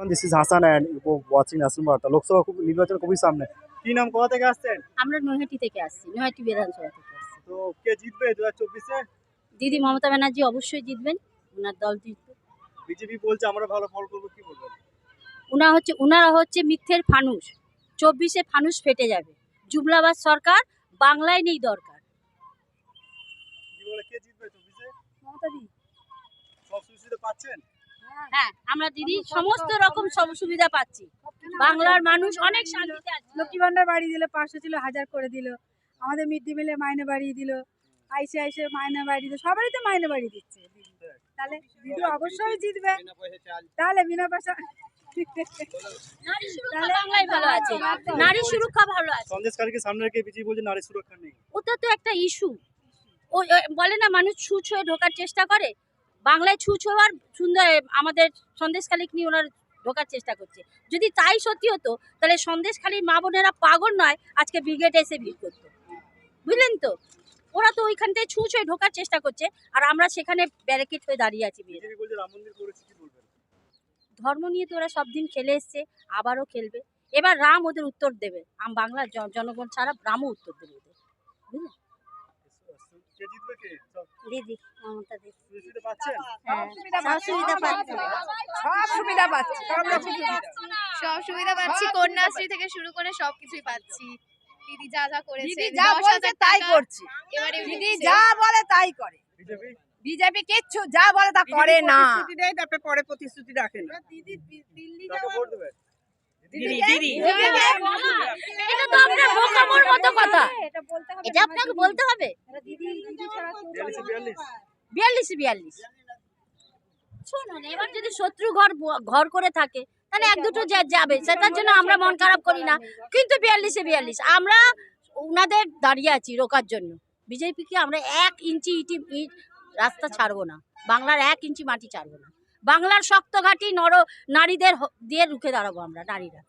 This is Hassan and you're watching Nasim Varta. Lok Sabha খুব নির্বাচন খুবই সামনে। কি নাম? কোথা থেকে আসছেন? আমরা নৈহাটি থেকে আসছি। নৈহাটি বিধানসভা থেকে আসছি। তো কে জিতবে দু হাজার চব্বিশে? দিদি মমতা ব্যানার্জি অবশ্যই জিতবেন। ওনার দল জিতবে। বিজেপি বলছে আমরা ভালো ফল করব কি বলবেন? উনা হচ্ছে উনারা হচ্ছে মিথ্যের ফানুস চব্বিশে ফানুস ফেটে যাবে। জুমলাবাদ সরকার বাংলায় নেই দরকার। কি জিতবে চব্বিশে? মমতা দিদি সব সুবিধা পাচ্ছেন? হ্যাঁ আমরা দিদি সমস্ত রকম সুবিধা পাচ্ছি। বাংলার মানুষ অনেক শান্তিতে আছে। লক্ষ্মী ভান্ডার বাড়িয়ে দিল পাঁচশো ছিল হাজার করে দিল। আমাদের মিড ডে মিলে মাইনে বাড়িয়ে দিল। আইসে আইসে মাইনে বাড়িয়ে দিল। সবারই তো মাইনে বাড়িয়ে দিচ্ছে। তাহলে দিদি অবশ্যই জিতবে। তাহলে বিনা পয়সা নারী সুরক্ষা বাংলায় ভালো আছে। নারী সুরক্ষা ভালো আছে। সন্দেশকারীকে সামনে রেখে বিজেপি বলছে নারী সুরক্ষা নেই। ওটা তো একটা ইস্যু ও বলে না মানুষ ছুঁচ হয়ে ঢোকার চেষ্টা করে। বাংলায় ছুঁচ হওয়ার সুন্দর আমাদের সন্দেশখালিক নিয়ে ওনার ঢোকার চেষ্টা করছে। যদি তাই সত্যি হতো তাহলে সন্দেশখালির মা বোনেরা পাগল নয় আজকে ব্রিগেডে এসে ভিড় করতো। বুঝলেন তো? ওরা তো ওইখান থেকে ছুঁচ হয়ে ঢোকার চেষ্টা করছে আর আমরা সেখানে ব্যারিকেড হয়ে দাঁড়িয়ে আছি ধর্ম নিয়ে তো ওরা সব দিন খেলে এসছে আবারও খেলবে। এবার রাম ওদের উত্তর দেবে। আম বাংলার জনগণ ছাড়া রামও উত্তর দেবে ওদের। সব দিদি মমতা দিদি। পাচ্ছেন? হ্যাঁ সব সুবিধা পাচ্ছে সব সুবিধা পাচ্ছে। সব সুবিধা পাচ্ছি। কন্যাশ্রী থেকে শুরু করে সবকিছুই পাচ্ছি। দিদি যা যা করেছে দিদি যা হাজার তাই করছে। এবারে দিদি যা বলে তাই করে। বিজেপি কিচ্ছু যা বলে তা করে না। প্রতিশ্রুতি তারপরে পরে প্রতিশ্রুতি রাখে না। দিদি এটা তো আপনার বোকামোর মতো কথা। এটা বলতে হবে আপনাকে বলতে হবে। বিয়াল্লিশে বিয়াল্লিশ। শুনুন এবার যদি শত্রু ঘর ঘর করে থাকে, তাহলে এক দুটো যাবে। সেটার জন্য আমরা মন খারাপ করি না। কিন্তু বিয়াল্লিশে বিয়াল্লিশ, আমরা ওনাদের দাঁড়িয়ে আছি রোকার জন্য। বিজেপিকে আমরা এক ইঞ্চি ইটি ইট রাস্তা ছাড়বো না। বাংলার এক ইঞ্চি মাটি ছাড়বো না। বাংলার শক্ত ঘাটি নর নারীদের দিয়ে রুখে দাঁড়াবো আমরা, নারীরা।